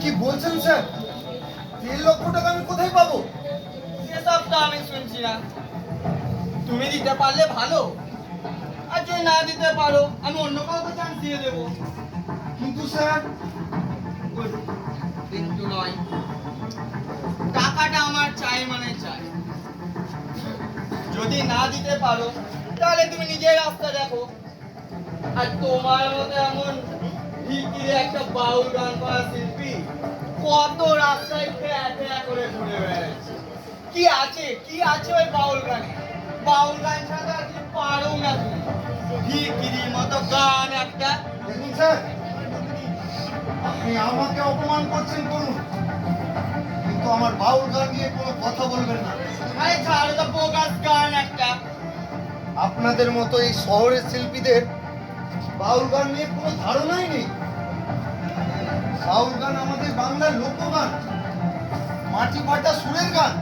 কি বলছেন স্যার? দেড় লক্ষ টাকা আমি কোথায় পাবো? সেসব তো আমি শুনছি না। তুমি দিতে পারলে ভালো। আর যদি না দিতে পারো আমি অন্য কাউকে চান্স দিয়ে দেবো। কিন্তু স্যার কিন্তু নয়। টাকাটা আমার চাই মানে চাই। যদি না দিতে পারো তাহলে তুমি নিজের রাস্তা দেখো। আর তোমার মতো এমন ভিকিরে একটা বাউল গান করা শিল্পী কত রাস্তায় ফেয়া ফেয়া করে ঘুরে বেড়াচ্ছে। কি আছে? কি আছে ওই বাউল গানে? বাউল গান ছাড়া আর কিছু পারো না। তুমি ভিকিরির মতো গান একটা। দেখুন স্যার আপনি আমাকে অপমান করছেন করুন। কিন্তু আমার বাউল গান নিয়ে কোনো কথা বলবেন না। আরে ছাড়ো তো বোগাস গান একটা। আপনাদের মতো এই শহরের শিল্পীদের বাউল গান নিয়ে কোনো ধারণাই নেই। বাউল গান আমাদের বাংলার লোকগান, মাটি ফাটা সুরের গান।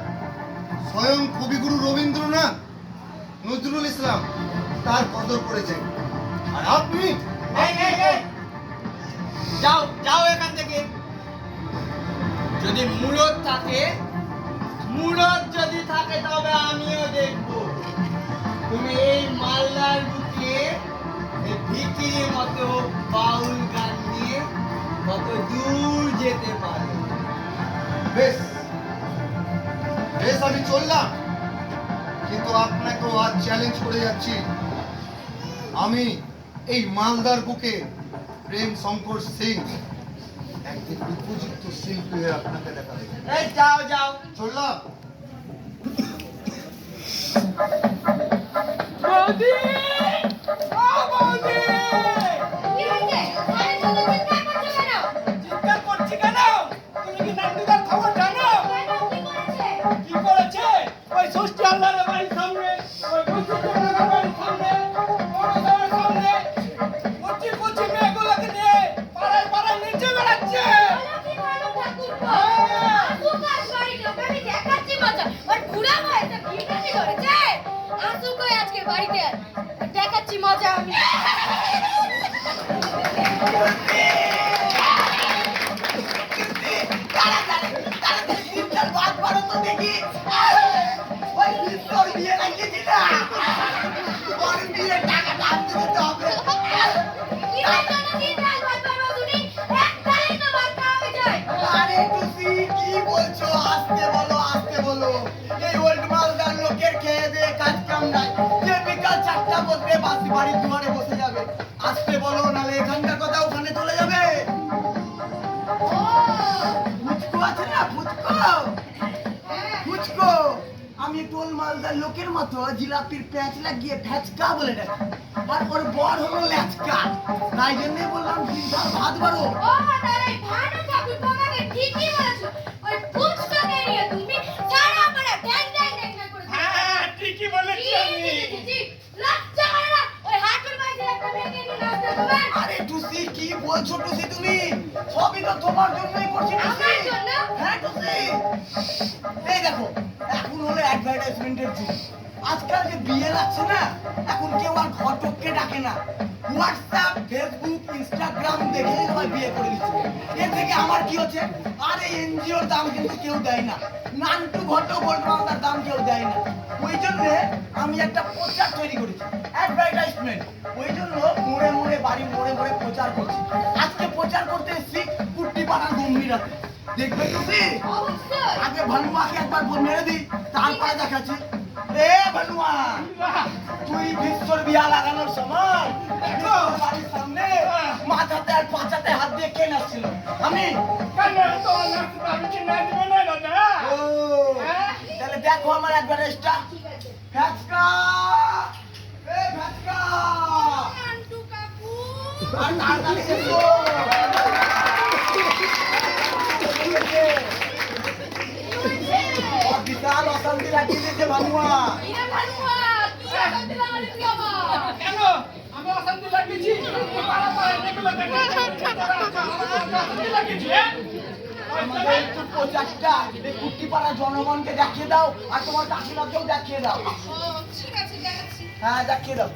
স্বয়ং কবিগুরু রবীন্দ্রনাথ নজরুল ইসলাম তার কদর করেছেন। আর আপনি। যাও যাও এখান থেকে। যদি মুরত থাকে মুরত যদি থাকে, তবে আমিও দেখব। তুমি এই মালদার বুকে বাউল গান নিয়ে কত দূর যেতে পারো। বেশ বেশ আমি চললাম। কিন্তু আপনাকেও আজ চ্যালেঞ্জ করে যাচ্ছি। আমি এই মালদার বুকে প্রেম শঙ্কর সিং একদিন উপযুক্ত শিল্পী হয়ে আপনাকে দেখা এই যাও যাও। চললাম। বাড়িতে, আমি দেখাচ্ছি মজা। ওর বাসি বাড়ির দুয়ারে বসে যাবে। আস্তে বলো নালে এখানকার কথা ওখানে চলে যাবে। ও, ফুচকো আছে না? ফুচকো হ্যাঁ। ফুচকো আমি টোল মালদার লোকের মতো জিলাপির প্যাঁচ লাগিয়ে ফ্যাচকা বলে ডাকি। আর ওর বর হলো ল্যাচকা। তাই জন্যই বললাম দিনটা ভাত আমাকে ঠিকই বলেছ। ওই ফুচকাকে নিয়ে তুমি সারা পাড়া ড্যাং ড্যাং ড্যাং ড্যাং করে হ্যাঁ ঠিকই বলেছি আমি। আরে টুসি কি বলছো টুসি তুমি? সবই তো তোমার জন্যই করছি আমার জন্য? হ্যাঁ টুসি। এই দেখো এখন হলো অ্যাডভার্টাইজমেন্টের যুগ। আজকাল যে বিয়ে লাগছে না এখন কেউ আর ঘটককে ডাকে না। হোয়াটসঅ্যাপ ফেসবুক ইনস্টাগ্রাম দেখেই সবাই বিয়ে করে দিচ্ছে। এর থেকে আমার কি হচ্ছে? আরে এনজিওর দাম কিন্তু কেউ দেয় না। নান্টু ঘটক গোলমালদার দাম কেউ দেয় না। ওই জন্য আমি একটা প্রচার তৈরি করেছি অ্যাডভার্টাইজমেন্ট ওই জন্য মোড়ে মোড়ে বাড়ি মোড়ে মোড়ে প্রচার করছি। আজকে প্রচার করতে এসেছি কুট্টি পাড়ার গম্ভীরাতে দেখবে তুমি আগে ভানুমাকে একবার বল মেরে দিই তারপরে দেখাচ্ছি। এ ভানুমা তুই বিশ্বর বিয়া লাগানোর সময় বাড়ির সামনে মাথাতে আর পাচাতে হাত দিয়ে কে নাচছিল আমি ও তাহলে দেখো আমার অ্যাডভার্টাইজটা ফ্যাচকা এ ফ্যাচকা নান্টু কাকু আর তাড়াতাড়ি এসো। বিশাল অশান্তি লাগিয়ে দিয়েছে ভানুয়া। কেন? আমি অশান্তি লাগিয়েছি। অশান্তি প্রচারটা এই কুট্টিপাড়া জনগণকে দেখিয়ে দাও আর তোমার কাকিমাকেও দেখিয়ে দাও। হ্যাঁ দেখিয়ে দাও।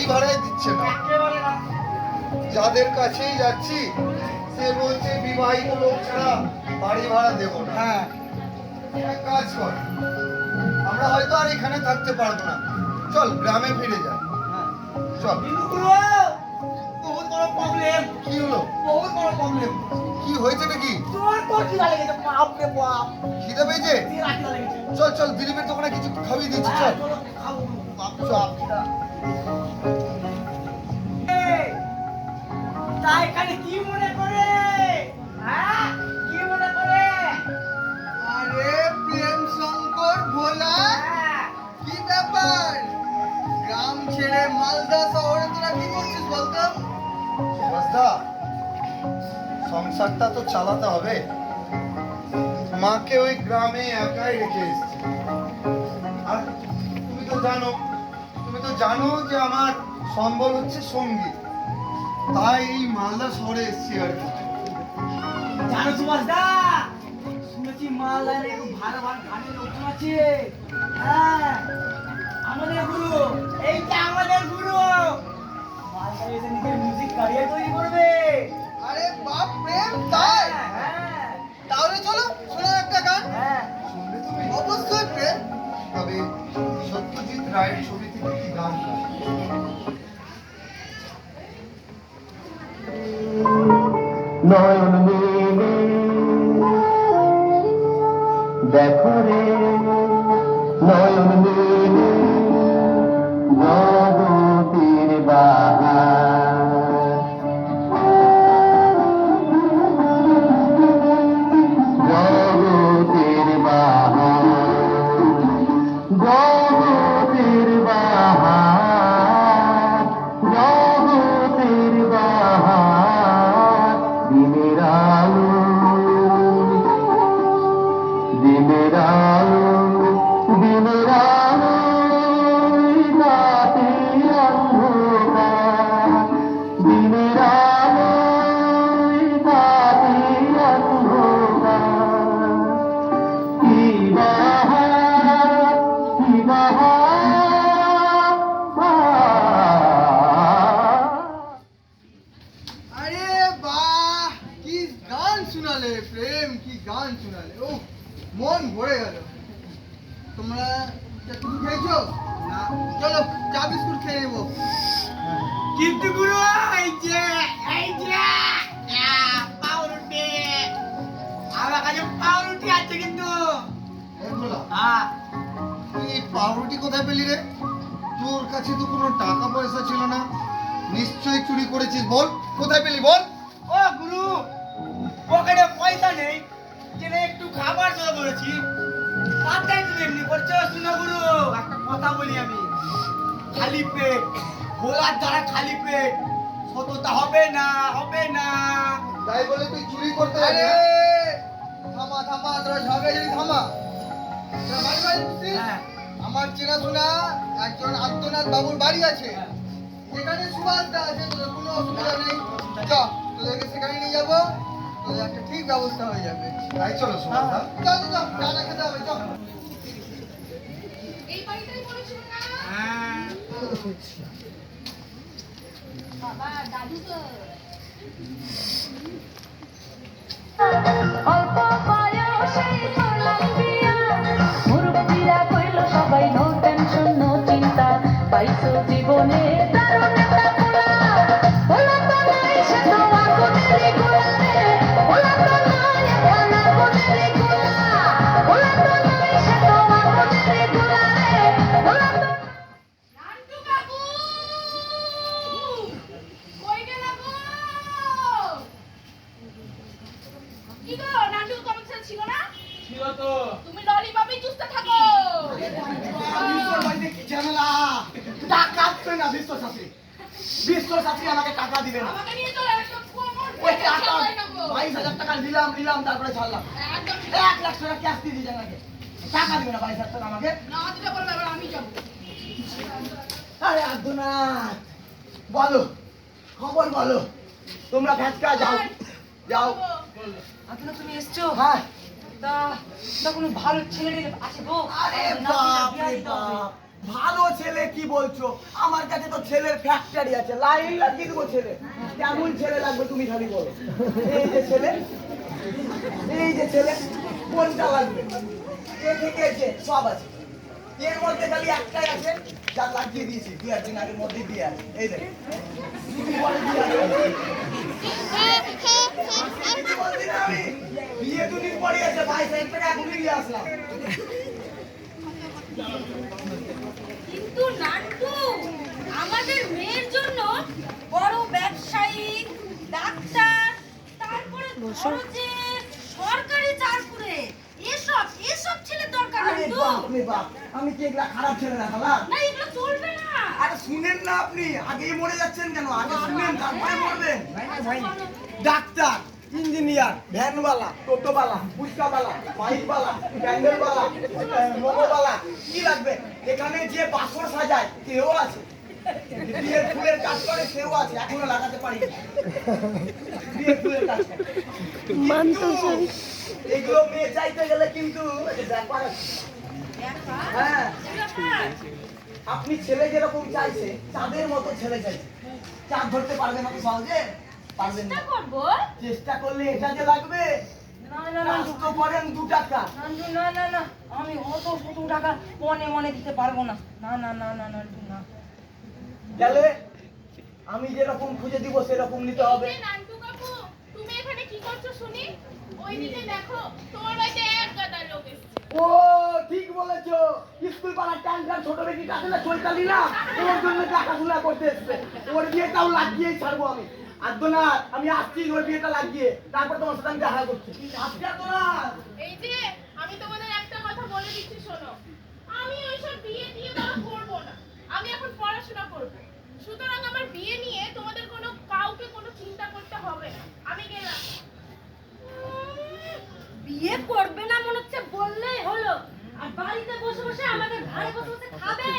বাড়ি ভাড়ায় দিচ্ছে না। যাদের কাছেই যাচ্ছি সে বলছে বিবাহিত লোক ছাড়া বাড়ি ভাড়া দেবো না। হ্যাঁ। কাজ কর আমরা হয়তো আর এখানে থাকতে পারব না। চল গ্রামে ফিরে যাই চল। বহুত বড় প্রবলেম কি হলো? বহুত বড় প্রবলেম কি হয়েছে নাকি তোমার তো কি লেগেছে বাপ রে বাপ। খিদে পেয়েছে? চল চল দিলীপের দোকানে কিছু খাইয়ে দিচ্ছি হ্যাঁ, চল। চলো, খাব বাপ চল। বাপ, খিদা। এই, তা এখানে কি মনে করে? হ্যাঁ? কি মনে করে? আরে প্রেম শঙ্কর ভোলা হ্যাঁ। কি ব্যাপার? গ্রাম ছেড়ে মালদা শহরে তোরা কি করছিস বলতো? সংসারটা তো চালাতে হবে। মাকে ওই গ্রামে একাই রেখে এসেছি। আর তুমি তো জানো তুমি তো জানো যে আমার সম্বল হচ্ছে সংগীত। তাই এই মালদা শহরে এসেছি আর কি। জানো সুভাষ দা শুনেছি মালদার একটু ভালো ভালো গানের লোকজন আছে। হ্যাঁ আমাদের গুরু এইটা আমাদের গুরু। মালদার এসে নিজের মিউজিক ক্যারিয়ার তৈরি করবে। আরে বাপ প্রেম তাই? হ্যাঁ, হ্যাঁ। তাহলে চলো শোনার একটা গান। হ্যাঁ। শুনবে তুমি অবশ্যই প্রেম। তবে সত্যজিৎ রায়ের ছবি থেকে? নয়ন দেখো রে। প্রেম কি গান শোনালে? ও মন ভরে গেল। তোমরা একটু খেয়েছো? না। চলো চা বিস্কুট খেয়ে নেব। কিন্তু গুরু এই যে এই যে আহ, পাউরুটি। আমার কাছে পাউরুটি আছে কিন্তু। হ্যাঁ এই পাউরুটি কোথায় পেলি রে? তোর কাছে তো কোনো টাকা পয়সা ছিল না। নিশ্চয়ই চুরি করেছিস বল। কোথায় পেলি বল? ও গুরু! পকেটে পয়সা নেই জেনে একটু খাবার জন্য বলেছি তাতেই তুমি এমনি করছ শুনো গুরু একটা কথা বলি আমি। খালি পেট ভোলার দ্বারা খালি পেট। সততা হবে না হবে না। তাই বলে তুই চুরি করতে আরে! থামা থামা তোরা থামা। তোরা বাড়ি বাড়ি হ্যাঁ। আমার চেনাশোনা একজন আদ্যনাথ বাবুর বাড়ি আছে। সেখানে সুভাষ দা আছে কোনো অসুবিধা নেই। চ তোদেরকে সেখানে নিয়ে যাব। একটা ঠিক ব্যবস্থা হয়ে যাবে। তাই চলো সুভাষদা চল চল চল খেতে হবে চল এই বাড়িটাই বলেছিল না? হ্যাঁ। বাবা দাদু তো। টাকা আসবে না বিশ্ব শাস্ত্রী বিশ্ব শাস্ত্রী আমাকে টাকা দিবে না। ওই টাকা বাইশ হাজার টাকা নিলাম নিলাম তারপরে ছাড়লাম। এক লাখ টাকা ক্যাশ দিয়ে দিয়েছেন আমাকে। টাকা দিবে না বাইশ হাজার টাকা আমাকে। না দিলে বলবে আমি যাব। আরে আব্দুনাথ বলো খবর বলো। তোমরা ভ্যাটকা যাও। যাও। আচ্ছা তুমি এসছো? হ্যাঁ। তা কোনো ভালো ছেলে আছে গো? আরে বাপ রে বাপ। ভালো ছেলে কি বলছো? আমার কাছে তো ছেলের ফ্যাক্টরি আছে। লাইন লাগিয়ে দেবো ছেলে। কেমন ছেলে লাগবে তুমি খালি বলো। এই যে ছেলে এই যে ছেলে কোনটা লাগবে? এ থেকে এসে? সব আছে। এর মধ্যে খালি একটাই আছে যা লাগিয়ে দিয়েছি। দু একদিন আগের মধ্যে দিয়ে আছে। এই দেখ দিয়ে আছে। আমি, বিয়ে দুদিন পরে আছে বাইশ হাজার টাকা এখনই নিয়ে আসলাম। নান্টু আমাদের মেয়ের জন্য বড় ব্যবসায়ী ডাক্তার তারপরে সরকারি চাকরি এসব এসব ছেলে দরকার নান্টু রে বাপ আমি কি এগুলা খারাপ ছেলে না খালাম না এগুলো চলবে না। আরে শুনেন না আপনি আগেই মরে যাচ্ছেন কেন? আগে শুনেন তারপরে মরবেন। ডাক্তার ইঞ্জিনিয়ার, ভ্যানওয়ালা, টোটোওয়ালা ফুচকাওয়ালা বাইকওয়ালা, প্যান্ডেলওয়ালা মোমোওয়ালা কি লাগবে? এখানে যে বাসর সাজায়, কেউ আছে। ফুলের কাজ করে, সেও আছে, এখনও লাগাতে পারি এগুলো চাইতে গেলে কিন্তু ব্যাপার হ্যাঁ। আপনি ছেলে যেরকম চাইছে, চাঁদের মতো ছেলে চাইছে। চাঁদ ধরতে পারবেন আপনি সহজে? পারবেন না। চেষ্টা করব। চেষ্টা করলে এটা যে লাগবে। না না না কাজ তো দু টাকা। নান্টু না না না। আমি অত শত টাকা মনে মনে দিতে পারব না। না না না না নান্টু না। গেলে আমি যেরকম খুঁজে দিব সেরকম নিতে হবে। নান্টু কাকু তুমি এখানে কি করছ শুনি? ওইদিকে দেখো তোমার বাড়িতে এক গাদা লোক ও ঠিক বলেছ। স্কুল পাড়ার ট্যাঙ্কার ছোট বেটি আছে না চৈতালি না? ওর জন্য দেখাশোনা করতে এসছে। ওর বিয়েটাও লাগিয়েই ছাড়বো আমি। আদ্যনাথ আমি আসছি ওর বিয়েটা লাগিয়ে। তারপর তোমার সাথে আমি দেখা করছি। আসছি আদ্যনাথ। এই যে আমি তোমাদের একটা কথা বলে দিচ্ছি শোনো। আমি ওইসব বিয়ে দিয়ে বড় করব না। আমি এখন পড়াশোনা করব। সুতরাং আমার বিয়ে নিয়ে তোমাদের কোনো কাউকে কোনো চিন্তা করতে হবে না। আমি গেলাম। বিয়ে করবে না মনে হচ্ছে বললেই হলো। আর বাড়িতে বসে বসে আমাদের ঘরে বসে বসে খাবে।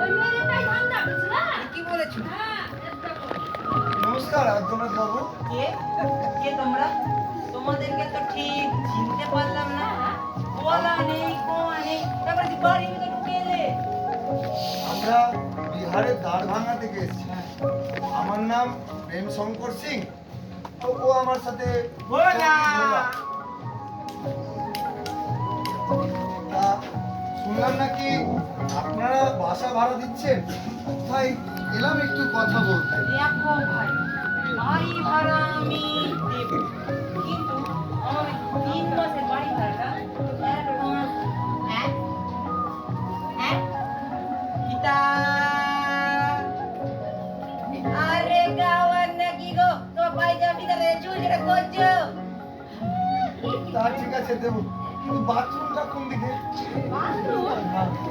ওই মেয়েটাই ধান্দা বুঝলা? কি বলেছ। হ্যাঁ। নমস্কার আদ্যনাথ বাবু। কে? কে তোমরা? তোমাদেরকে তো ঠিক চিনতে পারলাম না। বলা নেই কোয়া নেই। তারপরে যে বাড়ির ভিতরে ঢুকে এলে? আমরা বিহারের দ্বার ভাঙা থেকে এসেছি। আমার নাম প্রেম শঙ্কর সিং। তো ও আমার সাথে শুনলাম নাকি আপনারা বাসা ভাড়া দিচ্ছেন? তাই এলাম একটু কথা বলতে। ভাই। বাড়ি ভাড়া আমি দেব। কিন্তু আমার তিন মাসের বাড়ি ভাড়াটা অ্যাডভান্স হ্যাঁ? হ্যাঁ? গীতা? আরে গাওয়ার নাকি গো তো পাইজামি ধরে চুলটা করছ? তা ঠিক আছে দেবো। কিন্তু বাথরুমটা কোন দিকে? বাথরুম?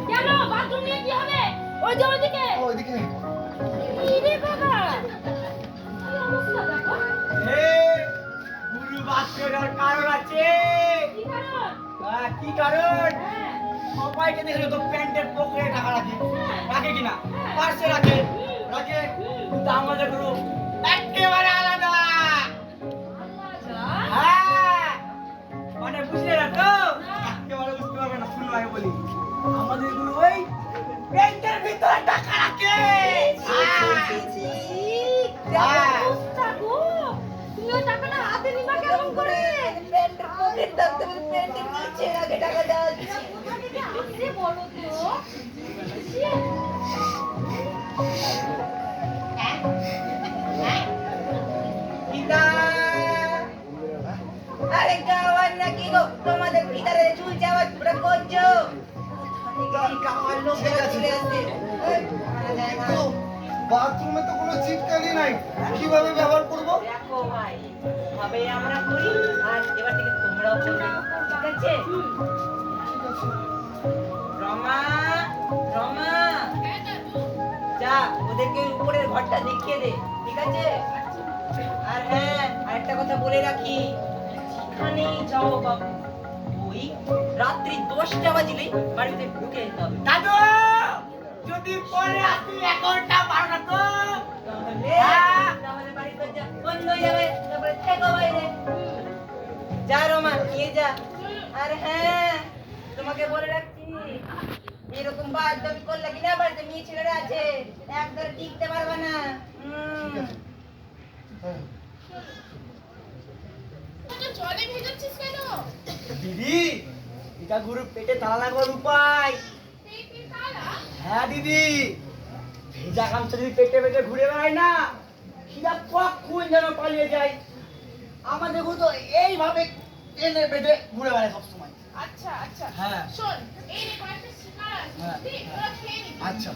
কেন? বাথরুম নিয়ে কি হবে? ওই যে ওইদিকে। ওইদিকে। করার কারণ আছে। কি কারণ? কারণ? হ্যাঁ। সবাইকে দেখলে তো প্যান্টের পকেটে টাকা রাখে। রাখে কিনা পার্সে রাখে। রাখে। কিন্তু আমাদের গুরু একেবারে আলাদা। হ্যাঁ। মানে বুঝলে না তো? একেবারে বুঝতে পারবে না শুনলো আগে বলি। আমাদের গুরু ওই প্যান্টের ভিতরে টাকা রাখে। হ্যাঁ। তোমাদের ভিতরে চুল যাওয়া পুরো করছ বাথরুমে তো কোনো চিটকালি নাই। কীভাবে ব্যবহার করব? দেখো ভাই ভাবে আমরা করি আর এবার থেকে তোমরাও করবে। ঠিক আছে? রমা রমা। হ্যাঁ যা ওদেরকে উপরের ঘরটা দেখিয়ে দে ঠিক আছে? আর হ্যাঁ আরেকটা কথা বলে রাখি সাবধানেই যাও বাবু। ওই রাত্রি দশটা বাজলেই বাড়িতে ঢুকে যেতে হবে। দাদু! যদি পরে আসি এগারোটা বারোটা তো। তাহলে। তাহলে বাড়ির দরজা বন্ধ যাবে তারপরে থেকো বাইরে যা রমা নিয়ে যা আর হ্যাঁ তোমাকে বলে রাখছি এরকম বাদ করলে কিনা বাড়িতে মেয়ে ছেলেরা আছে একদম টিকতে পারবে না। দিদি এটা গুরু পেটে তালা লাগার উপায়। হ্যাঁ দিদি। ভেজা গামছা যদি পেটে পেটে ঘুরে বেড়ায় না খিদা কখন যেন পালিয়ে যায়। আমাদের তো এইভাবে এনে বেঁধে ঘুরে বেড়ায় সবসময়। আচ্ছা আচ্ছা। হ্যাঁ। শোন এই হ্যাঁ। নিবি আচ্ছা।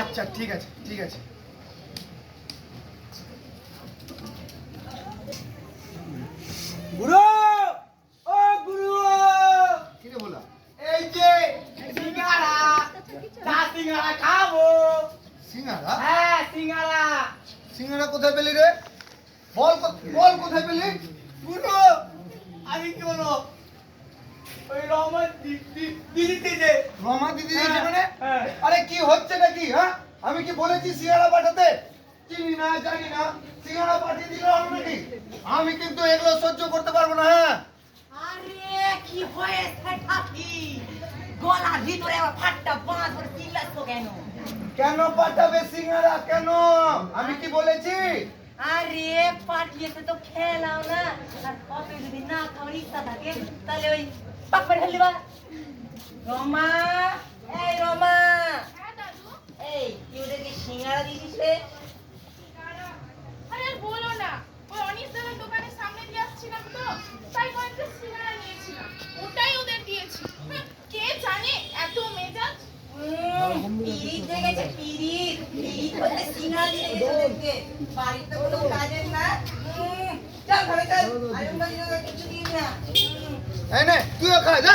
আচ্ছা ঠিক আছে ঠিক আছে গুরু ও গুরু কি রে বলা এই যে সিঙ্গারা চা সিঙ্গারা খাব। সিঙ্গারা? হ্যাঁ সিঙ্গারা। সিঙ্গারা কোথায় পেলি রে? বল বল কোথায় পেলি? গুরু আমি কি বলব? ওই রহমান দিদিতে যে রমা দিদি দিয়েছে হ্যাঁ, মানে হ্যাঁ। আরে কি হচ্ছে নাকি হ্যাঁ? আমি কি বলেছি সিঙ্গারা পাঠাতে? চিনি না জানি না। সিঙ্গারা পাঠিয়ে দিলে নাকি আমি কিন্তু এগুলো সহ্য করতে পারব না হ্যাঁ? আরে কি হয়েছে ঠাকি গলার ভিতরে আবার ফাটটা বাঁশ ধরে চিল্লাচ্ছ কেন? কেন পাঠাবে সিঙ্গারা? কেন? আমি কি বলেছি? আরে পাঠিয়েছে তো খেলাও না। আর কত যদি না খাওয়ার ইচ্ছা থাকে তাহলে ওই পাকড়ে ফেলে দিবা। রমা এই রমা। হ্যাঁ দাদু এই তুই ওদেরকে সিঙ্গারা দিয়েছিস রে? আরে বলো না ওই অনিস দাদার দোকানের সামনে দিয়ে আসছিলাম তো তাই কয়েকটা সিঙ্গারা নিয়েছিলাম। ওটাই ওদের দিয়েছি। কে জানে? এত মেজাজ? পিরিত হয়ে পিরিত পিরিত বলতে সিঙ্গারা দিয়ে গেছে। বাড়িতে কোনো কাজের না। চল ঘরে চল আরে কিছু দিন না। এই নে তুইও খা যা।